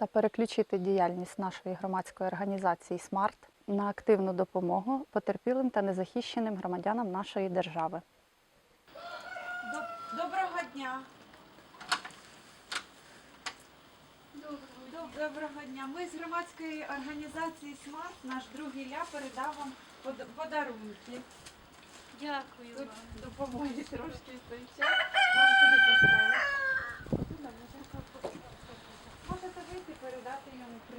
та переключити діяльність нашої громадської організації Смарт на активну допомогу потерпілим та незахищеним громадянам нашої держави. Доброго дня. Доброго дня. Ми з громадської організації СМАРТ, наш друг Ілля передав вам подарунки. Дякую Тут вам. допомоги трошки в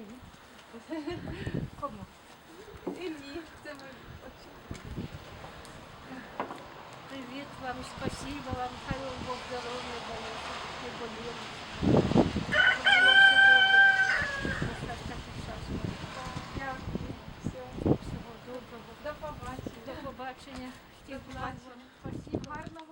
привіт. Кому? Іллі, це ми очі- Привіт вам, спасибо вам, хай вам Бог здоров'я дає, не боліли. Було все добре. Дякую. Всього доброго. До побачення. До побачення. Всіх. Гарного